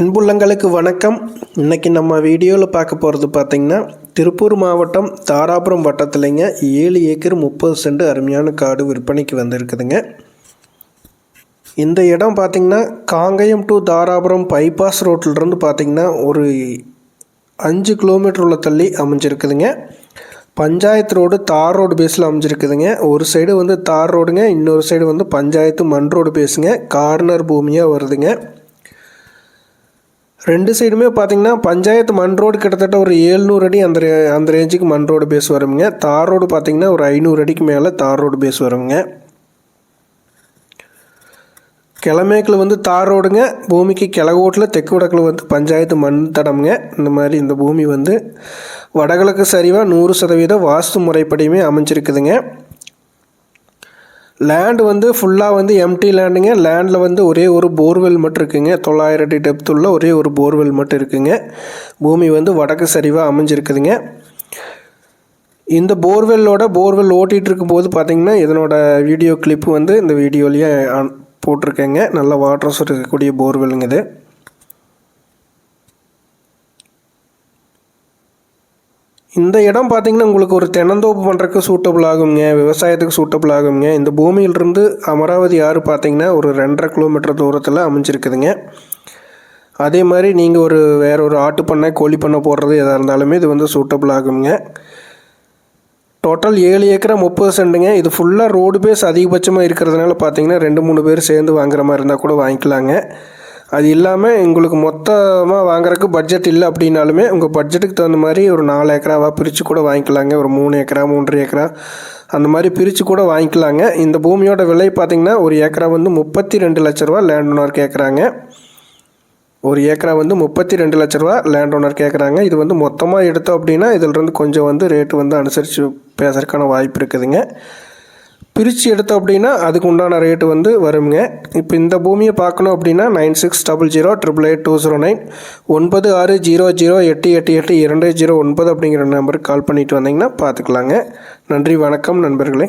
அன்புள்ளங்களுக்கு வணக்கம். இன்றைக்கி நம்ம வீடியோவில் பார்க்க போகிறது பார்த்திங்கன்னா திருப்பூர் மாவட்டம் தாராபுரம் வட்டத்துலேங்க ஏழு ஏக்கர் முப்பது சென்ட் அருமையான காடு விற்பனைக்கு வந்திருக்குதுங்க. இந்த இடம் பார்த்திங்கன்னா காங்கயம் டு தாராபுரம் பைபாஸ் ரோட்டிலிருந்து பார்த்திங்கன்னா ஒரு அஞ்சு கிலோமீட்டர் உள்ள தள்ளி அமைஞ்சிருக்குதுங்க. பஞ்சாயத்து ரோடு தார் ரோடு பேஸில் அமைஞ்சிருக்குதுங்க. ஒரு சைடு வந்து தார் ரோடுங்க இன்னொரு சைடு வந்து பஞ்சாயத்து மண் ரோடு பேஸுங்க கார்னர் பூமியாக வருதுங்க. ரெண்டு சைடுமே பார்த்தீங்கன்னா பஞ்சாயத்து மண் ரோடு கிட்டத்தட்ட ஒரு ஏழ்நூறு அடி அந்த அந்த ரேஞ்சுக்கு மண் ரோடு பேஸ் வருங்க தார் ரோடு பார்த்தீங்கன்னா ஒரு ஐநூறு அடிக்கு மேலே தார் ரோடு பேஸ் வருங்க கிழமேக்கில் வந்து தார் ரோடுங்க. பூமிக்கு கிழகோட்டில் தெற்கு வடக்கில் வந்து பஞ்சாயத்து மண் தடம்ங்க. இந்த மாதிரி இந்த பூமி வந்து வடகிழக்கு சரிவாக நூறு சதவீத வாஸ்து முறைப்படியுமே அமைஞ்சிருக்குதுங்க. லேண்ட் வந்து ஃபுல்லாக வந்து எம்டி லேண்டுங்க லேண்டில் வந்து ஒரே ஒரு போர்வெல் மட்டும் இருக்குங்க. தொள்ளாயிரம் அடி டெப்த் உள்ள ஒரே ஒரு போர்வெல் மட்டும் இருக்குங்க. பூமி வந்து வடக்கு சரிவாக அமைஞ்சிருக்குதுங்க. இந்த போர்வெல்லோட போர்வெல் ஓட்டிகிட்டு இருக்கும்போது பார்த்திங்கன்னா இதனோட வீடியோ கிளிப்பு வந்து இந்த வீடியோலேயே போட்டிருக்கேங்க. நல்ல வாட்டர்ஸ் இருக்கக்கூடிய போர்வெல்லுங்க இது. இந்த இடம் பார்த்தீங்கன்னா உங்களுக்கு ஒரு தென்னந்தோப்பு பண்ணுறதுக்கு சூட்டபிள் ஆகுங்க விவசாயத்துக்கு சூட்டபிள் ஆகுங்க இந்த பூமியிலிருந்து அமராவதி ஆறு பார்த்தீங்கன்னா ஒரு ரெண்டரை கிலோமீட்டர் தூரத்தில் அமைஞ்சிருக்குதுங்க. அதே மாதிரி நீங்கள் ஒரு வேற ஒரு ஆட்டு பண்ணை கோழி பண்ணை போடுறது எதாக இருந்தாலுமே இது வந்து சூட்டபிள் ஆகுங்க டோட்டல் ஏழு ஏக்கரை முப்பது சென்ட்டுங்க இது ஃபுல்லாக ரோடு பேஸ் அதிகபட்சமாக இருக்கிறதுனால பார்த்தீங்கன்னா ரெண்டு மூணு பேர் சேர்ந்து வாங்குற மாதிரி இருந்தால் கூட வாங்கிக்கலாங்க. அது இல்லாமல் எங்களுக்கு மொத்தமாக வாங்குறதுக்கு பட்ஜெட் இல்லை அப்படின்னாலுமே உங்கள் பட்ஜெட்டுக்கு தகுந்த மாதிரி ஒரு நாலு ஏக்கராவாக பிரித்து கூட வாங்கிக்கலாங்க. ஒரு மூணு ஏக்கரா மூன்றரை ஏக்கரா அந்த மாதிரி பிரித்து கூட வாங்கிக்கலாங்க. இந்த பூமியோட விலை பார்த்தீங்கன்னா ஒரு ஏக்கரா வந்து முப்பத்தி ரெண்டு லட்ச ரூபா லேண்ட் ஓனர் கேட்குறாங்க ஒரு ஏக்கரா வந்து முப்பத்தி ரெண்டு லட்ச ரூபா லேண்ட் ஓனர் கேட்குறாங்க இது வந்து மொத்தமாக எடுத்தோம் அப்படின்னா இதிலிருந்து கொஞ்சம் வந்து ரேட்டு வந்து அனுசரித்து பேசுறதுக்கான வாய்ப்பு இருக்குதுங்க. பிரித்து எடுத்தோம் அப்படின்னா அதுக்கு உண்டான ரேட்டு வந்து வருங்க. இப்போ இந்த பூமியை பார்க்கணும் அப்படின்னா nine six double zero triple eight two zero nine ஒன்பது ஆறு ஜீரோ ஜீரோ எட்டு எட்டு எட்டு இரண்டு ஜீரோ ஒன்பது அப்படிங்கிற நம்பருக்கு கால் பண்ணிட்டு வந்தீங்கன்னா பார்த்துக்கலாங்க. நன்றி வணக்கம் நண்பர்களே.